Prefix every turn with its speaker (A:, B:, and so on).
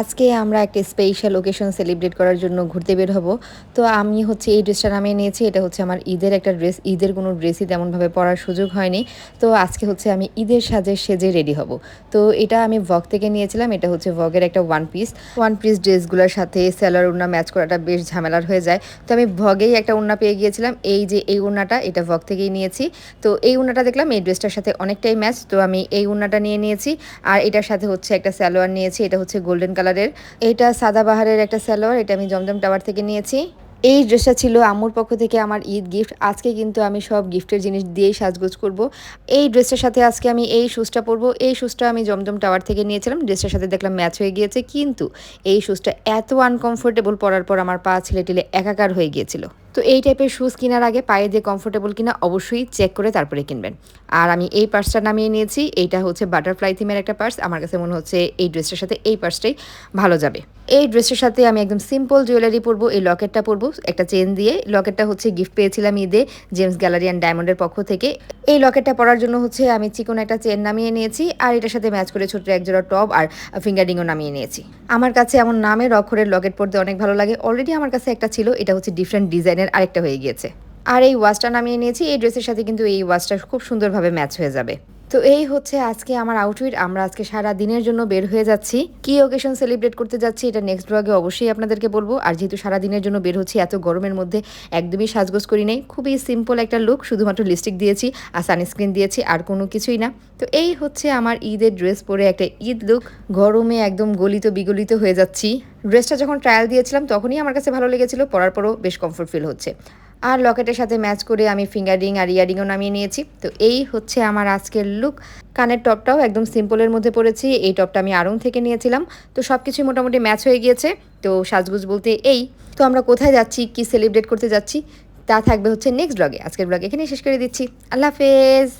A: আজকে আমরা একটা স্পেশাল ওকেশন সেলিব্রেট করার জন্য ঘুরতে বের হব। তো আমি হচ্ছে এই ড্রেসটা নামিয়ে নিয়েছি, এটা হচ্ছে আমার ঈদের একটা ড্রেস ঈদের কোনো ড্রেসই তেমনভাবে পরার সুযোগ হয়নি। তো আজকে হচ্ছে আমি ঈদের সাজে সেজে রেডি হব। তো এটা আমি ভগ থেকে নিয়েছিলাম, এটা হচ্ছে ভগের একটা ওয়ান পিস ওয়ান পিস ড্রেসগুলোর সাথে স্যালার উন্না ম্যাচ করাটা বেশ ঝামেলার হয়ে যায়। তো আমি ভগেই একটা উন্না পেয়ে গিয়েছিলাম, এই যে এই উন্নাটা এটা ভগ থেকেই নিয়েছি। তো এই উন্নাটা দেখলাম, এই ড্রেসটার সাথে অনেকটাই ম্যাচ তো আমি এই উন্নাটা নিয়ে নিয়েছি। আর এটার সাথে হচ্ছে একটা স্যালোয়ার নিয়েছি, এটা হচ্ছে গোল্ডেন কালারের। এটা সাদাবাহারের একটা স্যালোয়ার এটা আমি জমজম টাওয়ার থেকে নিয়েছি। এই ড্রেসটা ছিল আম্মুর পক্ষ থেকে আমার ঈদ গিফট। আজকে কিন্তু আমি সব গিফটের জিনিস দিয়েই সাজগোজ করব। এই ড্রেসটার সাথে আজকে আমি এই শুজটা পরবো। এই শুজটা আমি জমজম টাওয়ার থেকে নিয়েছিলাম। ড্রেসটার সাথে দেখলাম ম্যাচ হয়ে গিয়েছে। কিন্তু এই শুজটা এত আনকমফোর্টেবল পরার পর আমার পা ছেলে টেলে একাকার হয়ে গিয়েছিল। তো এই টাইপের শ্যুজ কেনার আগে পায়ে দিয়ে কমফোর্টেবল কিনা অবশ্যই চেক করে তারপরে কিনবেন। আর আমি এই পার্সটা নামিয়ে নিয়েছি, এইটা হচ্ছে বাটারফ্লাই থিমের একটা পার্স আমার কাছে মনে হচ্ছে এই ড্রেসটার সাথে এই পার্সটাই ভালো যাবে। এই ড্রেসের সাথে আমি একদম সিম্পল জুয়েলারি পরবো, এই লকেটটা পরবো, একটা চেন দিয়ে। লকেটটা হচ্ছে গিফট পেয়েছিলাম ঈদে জেমস গ্যালারি অ্যান্ড ডায়মন্ডের পক্ষ থেকে। এই লকেটটা পরার জন্য হচ্ছে আমি চিকন একটা চেন নামিয়ে নিয়েছি, আর এটার সাথে ম্যাচ করে ছোট্ট একজোড়া টপ আর ফিঙ্গারিংও নামিয়ে নিয়েছি। আমার কাছে এমন নামের অক্ষরের লকেট পরতে অনেক ভালো লাগে। অলরেডি আমার কাছে একটা ছিল, এটা হচ্ছে ডিফারেন্ট ডিজাইনের আরেকটা হয়ে গিয়েছে। আর এই ওয়াচটা নামিয়ে নিয়েছি, এই ড্রেসের সাথে কিন্তু এই ওয়াচটা খুব সুন্দরভাবে ম্যাচ হয়ে যাবে। তো এই হচ্ছে আজকে আমার আউটফিট আমরা আজকে সারা দিনের জন্য বের হয়ে যাচ্ছি। কি ওকেশন সেলিব্রেট করতে যাচ্ছি এটা নেক্সট ব্লগে অবশ্যই আপনাদেরকে বলব। আর যেহেতু সারা দিনের জন্য বের হচ্ছি, এত গরমের মধ্যে একদমই সাজগোজ করি নেই। খুবই সিম্পল একটা লুক শুধুমাত্র লিপস্টিক দিয়েছি আর সানস্ক্রিন দিয়েছি, আর কোনো কিছুই না। তো এই হচ্ছে আমার ঈদের ড্রেস পরে একটা ঈদ লুক গরমে একদম গলিত বিগলিত হয়ে যাচ্ছি। ড্রেসটা যখন ট্রায়াল দিয়েছিলাম, তখনই আমার কাছে ভালো লেগেছিল, পরার পরও বেশ কমফোর্ট ফিল হচ্ছে। আর লকেটের সাথে ম্যাচ করে আমি ফিঙ্গার রিং আর ইয়ারিংও নামিয়ে নিয়েছি। তো এই হচ্ছে আমার আজকের লুক কানের টপটাও একদম সিম্পলের মধ্যে পড়েছি এই টপটা আমি আরং থেকে নিয়েছিলাম। তো সব কিছুই মোটামুটি ম্যাচ হয়ে গিয়েছে। তো সাজগুজ বলতে এই। তো আমরা কোথায় যাচ্ছি? কি সেলিব্রেট করতে যাচ্ছি? তা থাকবে হচ্ছে নেক্সট ব্লগে আজকের ব্লগ এখানেই শেষ করে দিচ্ছি। আল্লাহ হাফেজ!